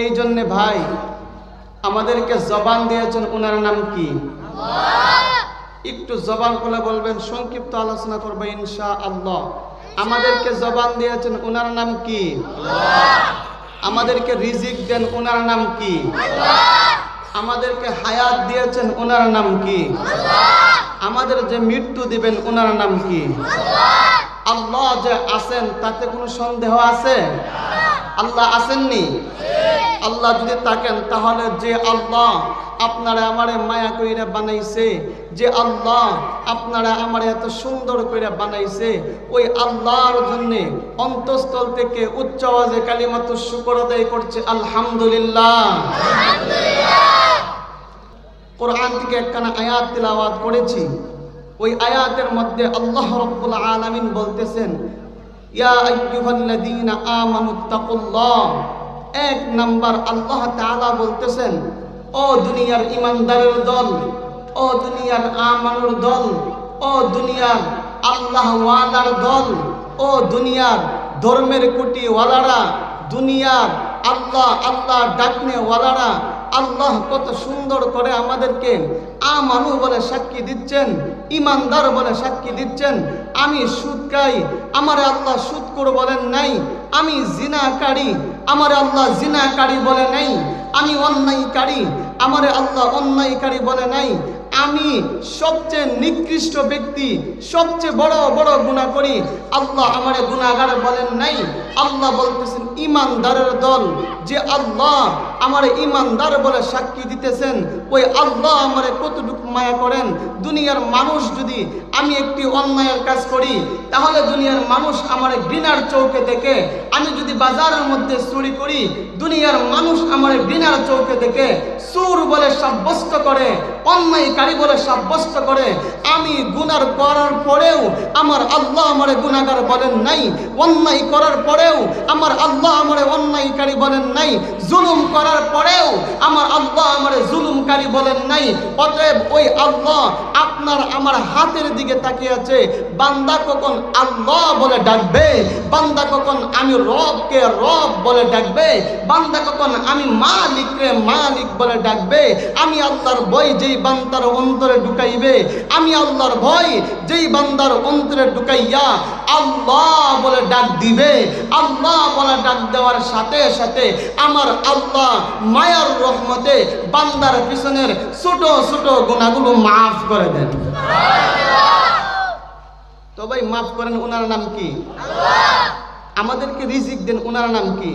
এই জন্যে ভাই, আমাদেরকে জবান দিয়েছেন ওনার নাম কি? একটু জবান খুলে বলবেন, সংক্ষিপ্ত আলোচনা করব ইনশা আল্লাহ আমাদেরকে জবান দিয়েছেন ওনার নাম কি? আমাদেরকে রিজিক দেন ওনার নাম কি? আমাদেরকে হায়াত দিয়েছেন ওনার নাম কি? আমাদের যে মৃত্যু দিবেন ওনার নাম কি? আল্লাহ যে আছেন, তাতে কোনো সন্দেহ আছে? আল্লাহ আসেননি? আল্লাহ যদি থাকেন, তাহলে যে আল্লাহ আপনারা আমারে মায়া কইরা বানাইছে, যে আল্লাহ আপনারা আমার এত সুন্দর করে বানাইছে, ওই আল্লাহর জন্য অন্তঃস্থল থেকে উচ্চ আওয়াজে কালিমাত শুকর আদায় করছে, আলহামদুলিল্লাহ। কোরআন থেকে একখানা আয়াত তিলাওয়াত করেছি। ওই আয়াতের মধ্যে আল্লাহ রব্বুল আলামিন বলতেছেন এক নাম্বার আল্লাহ বলতেছেন, ও দুনিয়ার ইমানদারের দল, ও দুনিয়ার আমানুর দল, ও দুনিয়ার আল্লাহ ওয়ালার দল, ও দুনিয়ার ধর্মের কুটি ওয়ালারা দুনিয়ার আল্লাহ আল্লাহ ডাকনে ওয়ালারা আল্লাহ কত সুন্দর করে আমাদেরকে আমানু বলে সাক্ষী দিচ্ছেন, ইমানদার বলে সাক্ষী দিচ্ছেন। আমি সুদ খাই, আমার আল্লাহ সুদ করে বলেন নাই। আমি জিনাকারী আমার আল্লাহ জিনাকারী বলে নাই। আমি অন্যায়কারী আমার আল্লাহ অন্যায়কারী বলে নাই। আমি সবচেয়ে নিকৃষ্ট ব্যক্তি, সবচেয়ে বড় বড় গুণা করি আল্লাহ আমারে গুণাগার বলেন নাই। আল্লাহ বলতেছেন, ইমানদারের দল, যে আল্লাহ আমার ইমানদার বলে সাক্ষী দিতেছেন, ওই আল্লাহ আমারে কতটুকু মায়া করেন? দুনিয়ার মানুষ যদি আমি একটি অন্যায়ের কাজ করি, তাহলে দুনিয়ার মানুষ আমার ঘৃণার চৌকে দেখে। আমি যদি বাজারের মধ্যে চুরি করি, দুনিয়ার মানুষ আমার ঘৃণার চৌকে দেখে। সুর বলে সাব্যস্ত করে, অন্যায়কারী বলে সাব্যস্ত করে। আমি গুনার করার পরেও আমার আল্লাহ আমারে গুনাগার বলেন নাই, অন্যায় করার পরেও আমার আল্লাহ আমারে অন্যায়কারী বলেন নাই, জুলুম করার পরেও আমার আল্লাহ আমার জুলুমকারী বলেন নাই। অতএব ওই আল্লাহ আপনার আমার হাতের দিকে তাকিয়ে আছে, বান্দা কখন আল্লাহ বলে ডাকবে? বান্দা কখন আমি রবকে রব বলে ডাকবে? বান্দা কখন আমি মালিক রে মালিক বলে ডাকবে? আমি আল্লাহর বই যেই বান্দার অন্তরে ঢুকাইবে, আমি আল্লাহর ভয় যেই বান্দার অন্তরে ঢুকাইয়া আল্লাহ বলে ডাক দিবে। আল্লাহ বলে ডাক দেওয়ার সাথে সাথে আমার আল্লাহ মায়ার রহমতে বান্দার পিছনের ছোট ছোট গুণাগুলো মাফ করে দেন। তো ভাই মাফ করেন ওনার নাম কি? আমাদেরকে রিজিক দেন ওনার নাম কি?